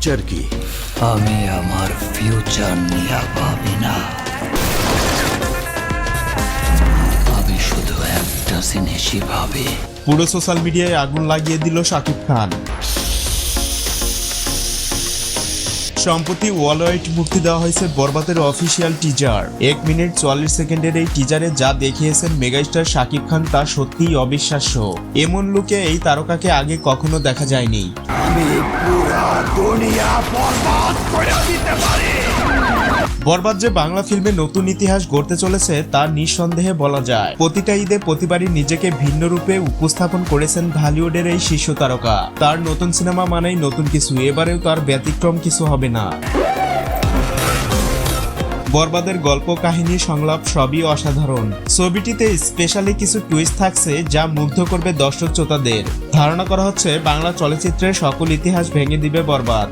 চার কি আমি আমার ফিউচার নিয়ে ভাবি না আমি শুধু একটা জিনিসই ভাবি পুরো সোশ্যাল মিডিয়ায় আগুন লাগিয়ে দিল শাকিব খান সম্প্রতি ওয়ালওয়াইট মুক্তি দেওয়া হয়েছে বরবাদের অফিসিয়াল টিজার এক মিনিট চুয়াল্লিশ সেকেন্ডের এই টিজারে যা দেখিয়েছেন মেগাস্টার শাকিব খান তা সত্যিই অবিশ্বাস্য। এমন লুকে এই তারকাকে আগে কখনো দেখা যায়নি। বরবাদ যে বাংলা ফিল্মে নতুন ইতিহাস গড়তে চলেছে, তা নিঃসন্দেহে বলা যায়। প্রতিটা ঈদে প্রতিবারই নিজেকে ভিন্ন রূপে উপস্থাপন করেছেন ঢালিউডের এই শীর্ষ তারকা। তার নতুন সিনেমা মানেই নতুন কিছু, এবারেও তার ব্যতিক্রম কিছু হবে না। বরবাদের গল্প, কাহিনী, সংলাপ সবই অসাধারণ। ছবিটিতে স্পেশালি কিছু টুইস্ট থাকছে যা মুগ্ধ করবে দর্শক শ্রোতাদের। ধারণা করা হচ্ছে, বাংলা চলচ্চিত্রের সকল ইতিহাস ভেঙে দিবে বরবাদ।